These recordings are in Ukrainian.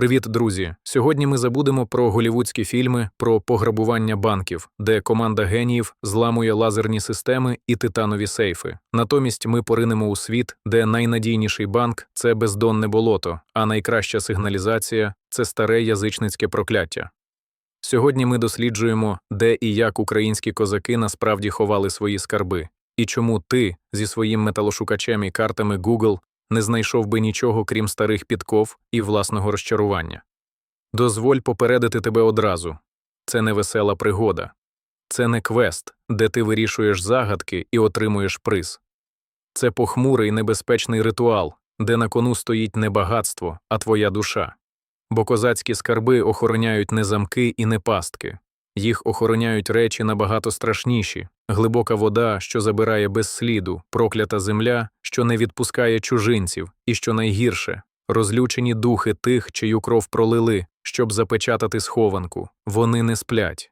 Привіт, друзі! Сьогодні ми забудемо про голівудські фільми про пограбування банків, де команда геніїв зламує лазерні системи і титанові сейфи. Натомість ми поринемо у світ, де найнадійніший банк це бездонне болото, а найкраща сигналізація це старе язичницьке прокляття. Сьогодні ми досліджуємо, де і як українські козаки насправді ховали свої скарби, і чому ти зі своїм металошукачем і картами Google не знайшов би нічого, крім старих підков і власного розчарування. Дозволь попередити тебе одразу це не весела пригода, це не квест, де ти вирішуєш загадки і отримуєш приз. Це похмурий небезпечний ритуал, де на кону стоїть не багатство, а твоя душа. Бо козацькі скарби охороняють не замки і не пастки, їх охороняють речі набагато страшніші глибока вода, що забирає без сліду, проклята земля, що не відпускає чужинців, і що найгірше розлючені духи тих, чию кров пролили, щоб запечатати схованку. Вони не сплять.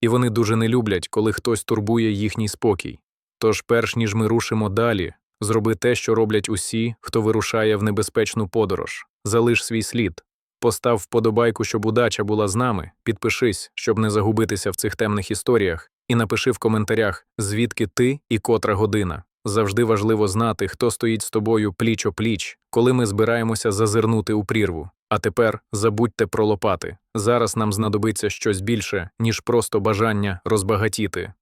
І вони дуже не люблять, коли хтось турбує їхній спокій. Тож, перш ніж ми рушимо далі, зроби те, що роблять усі, хто вирушає в небезпечну подорож, залиш свій слід. Постав вподобайку, щоб удача була з нами, підпишись, щоб не загубитися в цих темних історіях, і напиши в коментарях, звідки ти і котра година. Завжди важливо знати, хто стоїть з тобою пліч о пліч, коли ми збираємося зазирнути у прірву. А тепер забудьте про лопати. Зараз нам знадобиться щось більше, ніж просто бажання розбагатіти.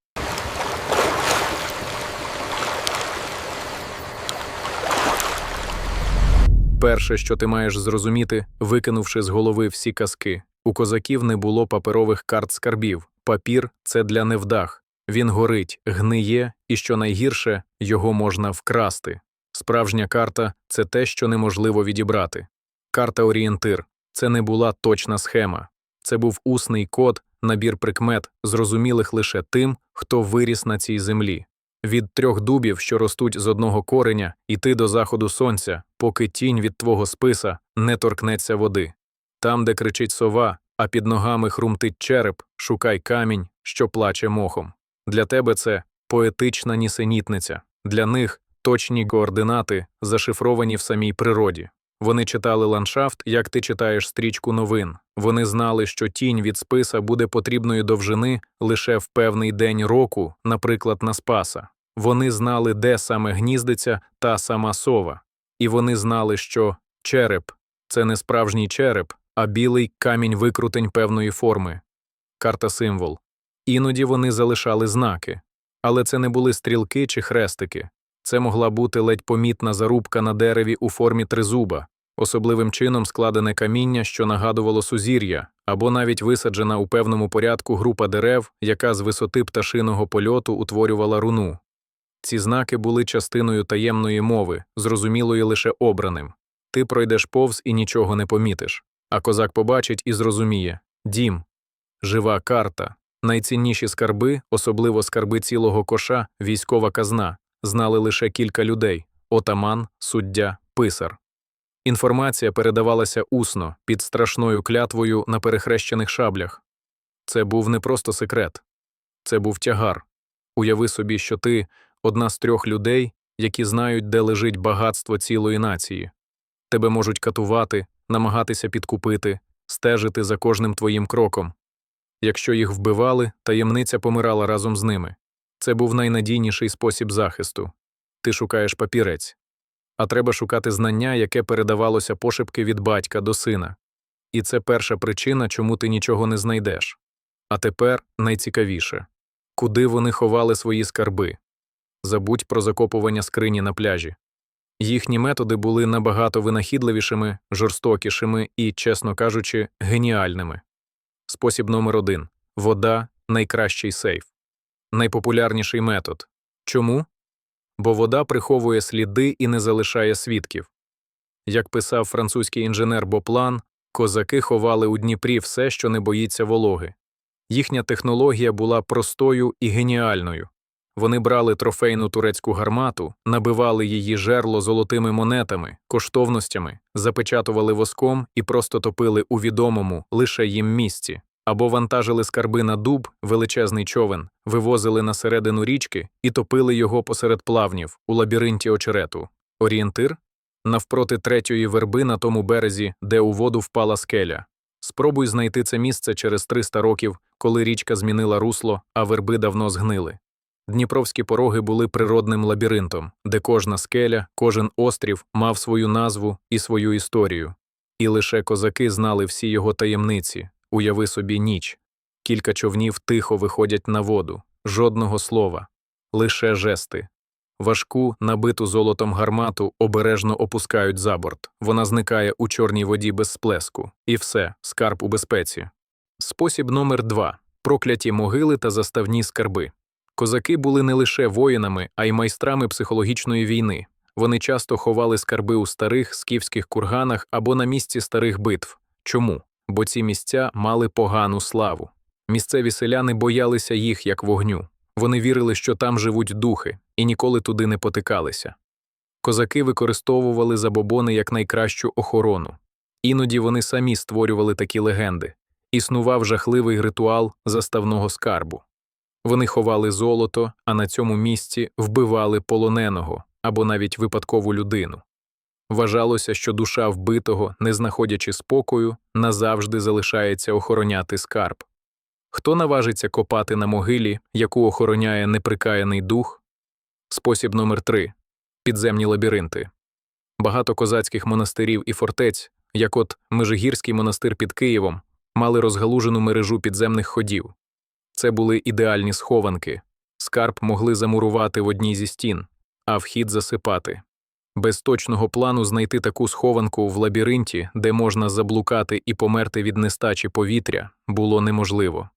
Перше, що ти маєш зрозуміти, викинувши з голови всі казки, у козаків не було паперових карт скарбів. Папір це для невдах. Він горить, гниє, і що найгірше, його можна вкрасти. Справжня карта це те, що неможливо відібрати. Карта орієнтир це не була точна схема, це був усний код, набір прикмет, зрозумілих лише тим, хто виріс на цій землі. Від трьох дубів, що ростуть з одного кореня, іти до заходу сонця, поки тінь від твого списа не торкнеться води. Там, де кричить сова, а під ногами хрумтить череп, шукай камінь, що плаче мохом. Для тебе це поетична нісенітниця, для них точні координати, зашифровані в самій природі. Вони читали ландшафт, як ти читаєш стрічку новин. Вони знали, що тінь від списа буде потрібної довжини лише в певний день року, наприклад, на спаса. Вони знали, де саме гніздиться та сама сова, і вони знали, що череп це не справжній череп, а білий камінь викрутень певної форми, карта символ. Іноді вони залишали знаки, але це не були стрілки чи хрестики. Це могла бути ледь помітна зарубка на дереві у формі тризуба, особливим чином складене каміння, що нагадувало сузір'я, або навіть висаджена у певному порядку група дерев, яка з висоти пташиного польоту утворювала руну. Ці знаки були частиною таємної мови, зрозумілої лише обраним. Ти пройдеш повз і нічого не помітиш. А козак побачить і зрозуміє дім, жива карта, найцінніші скарби, особливо скарби цілого коша, військова казна, знали лише кілька людей отаман, суддя, писар. Інформація передавалася усно, під страшною клятвою на перехрещених шаблях. Це був не просто секрет, це був тягар. Уяви собі, що ти одна з трьох людей, які знають, де лежить багатство цілої нації. Тебе можуть катувати, намагатися підкупити, стежити за кожним твоїм кроком. Якщо їх вбивали, таємниця помирала разом з ними. Це був найнадійніший спосіб захисту. Ти шукаєш папірець. А треба шукати знання, яке передавалося пошепки від батька до сина. І це перша причина, чому ти нічого не знайдеш. А тепер найцікавіше куди вони ховали свої скарби. Забудь про закопування скрині на пляжі. Їхні методи були набагато винахідливішими, жорстокішими і, чесно кажучи, геніальними. Спосіб номер один вода найкращий сейф, найпопулярніший метод. Чому? Бо вода приховує сліди і не залишає свідків. Як писав французький інженер Боплан, козаки ховали у Дніпрі все, що не боїться вологи. Їхня технологія була простою і геніальною. Вони брали трофейну турецьку гармату, набивали її жерло золотими монетами, коштовностями, запечатували воском і просто топили у відомому лише їм місці, або вантажили скарби на дуб, величезний човен, вивозили на середину річки і топили його посеред плавнів у лабіринті очерету. Орієнтир навпроти третьої верби на тому березі, де у воду впала скеля. Спробуй знайти це місце через 300 років, коли річка змінила русло, а верби давно згнили. Дніпровські пороги були природним лабіринтом, де кожна скеля, кожен острів мав свою назву і свою історію. І лише козаки знали всі його таємниці. Уяви собі ніч. Кілька човнів тихо виходять на воду, жодного слова, лише жести. Важку, набиту золотом гармату обережно опускають за борт. Вона зникає у чорній воді без сплеску. І все, скарб у безпеці. Спосіб номер два прокляті могили та заставні скарби. Козаки були не лише воїнами, а й майстрами психологічної війни. Вони часто ховали скарби у старих скіфських курганах або на місці старих битв. Чому? Бо ці місця мали погану славу. Місцеві селяни боялися їх як вогню. Вони вірили, що там живуть духи, і ніколи туди не потикалися. Козаки використовували забобони як найкращу охорону. Іноді вони самі створювали такі легенди. Існував жахливий ритуал заставного скарбу. Вони ховали золото, а на цьому місці вбивали полоненого або навіть випадкову людину. Вважалося, що душа вбитого, не знаходячи спокою, назавжди залишається охороняти скарб. Хто наважиться копати на могилі, яку охороняє неприкаяний дух? Спосіб номер 3 підземні лабіринти. Багато козацьких монастирів і фортець, як от Межигірський монастир під Києвом, мали розгалужену мережу підземних ходів. Це були ідеальні схованки. Скарб могли замурувати в одній зі стін, а вхід засипати. Без точного плану знайти таку схованку в лабіринті, де можна заблукати і померти від нестачі повітря, було неможливо.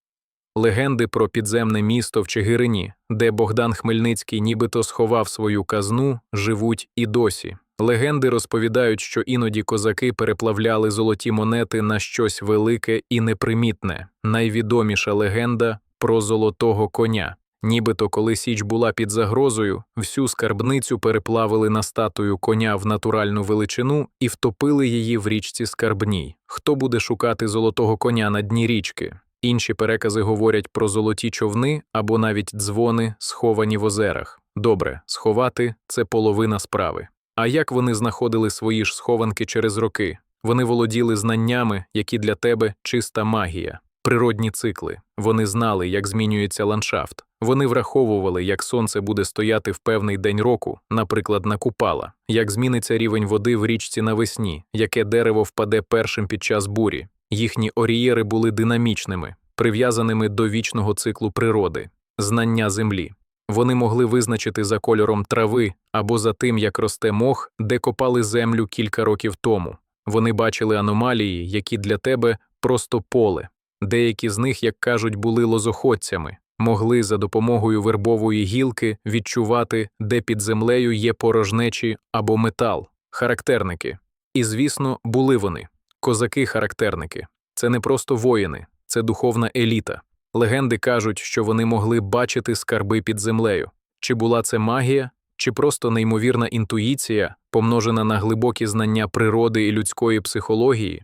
Легенди про підземне місто в Чигирині, де Богдан Хмельницький нібито сховав свою казну, живуть і досі. Легенди розповідають, що іноді козаки переплавляли золоті монети на щось велике і непримітне. Найвідоміша легенда про золотого коня. Нібито, коли Січ була під загрозою, всю скарбницю переплавили на статую коня в натуральну величину і втопили її в річці Скарбній. Хто буде шукати золотого коня на дні річки? Інші перекази говорять про золоті човни або навіть дзвони, сховані в озерах. Добре, сховати це половина справи. А як вони знаходили свої ж схованки через роки? Вони володіли знаннями, які для тебе чиста магія, природні цикли. Вони знали, як змінюється ландшафт. Вони враховували, як сонце буде стояти в певний день року, наприклад, на купала, як зміниться рівень води в річці навесні, яке дерево впаде першим під час бурі. Їхні орієри були динамічними, прив'язаними до вічного циклу природи, знання землі. Вони могли визначити за кольором трави або за тим, як росте мох, де копали землю кілька років тому. Вони бачили аномалії, які для тебе просто поле. Деякі з них, як кажуть, були лозоходцями, могли за допомогою вербової гілки відчувати, де під землею є порожнечі або метал, характерники. І, звісно, були вони. Козаки-характерники це не просто воїни, це духовна еліта. Легенди кажуть, що вони могли бачити скарби під землею. Чи була це магія, чи просто неймовірна інтуїція, помножена на глибокі знання природи і людської психології?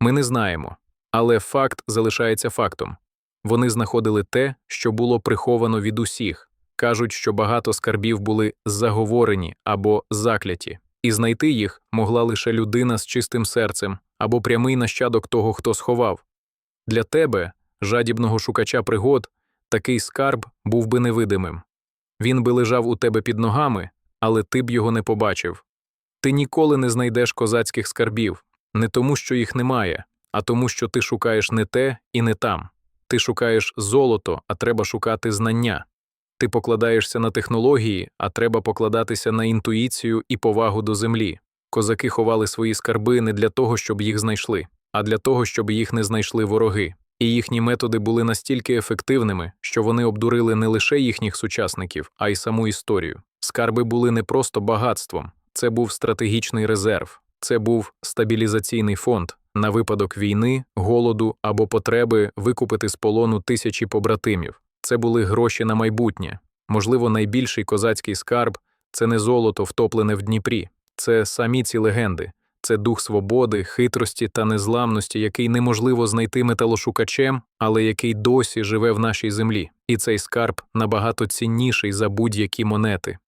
Ми не знаємо, але факт залишається фактом. Вони знаходили те, що було приховано від усіх, кажуть, що багато скарбів були заговорені або закляті, і знайти їх могла лише людина з чистим серцем або прямий нащадок того, хто сховав. Для тебе, жадібного шукача пригод, такий скарб був би невидимим. Він би лежав у тебе під ногами, але ти б його не побачив. Ти ніколи не знайдеш козацьких скарбів, не тому, що їх немає, а тому, що ти шукаєш не те і не там. Ти шукаєш золото, а треба шукати знання. Ти покладаєшся на технології, а треба покладатися на інтуїцію і повагу до землі. Козаки ховали свої скарби не для того, щоб їх знайшли, а для того, щоб їх не знайшли вороги. І їхні методи були настільки ефективними, що вони обдурили не лише їхніх сучасників, а й саму історію. Скарби були не просто багатством, це був стратегічний резерв, це був стабілізаційний фонд на випадок війни, голоду або потреби викупити з полону тисячі побратимів. Це були гроші на майбутнє. Можливо, найбільший козацький скарб це не золото, втоплене в Дніпрі, це самі ці легенди, це дух свободи, хитрості та незламності, який неможливо знайти металошукачем, але який досі живе в нашій землі. І цей скарб набагато цінніший за будь-які монети.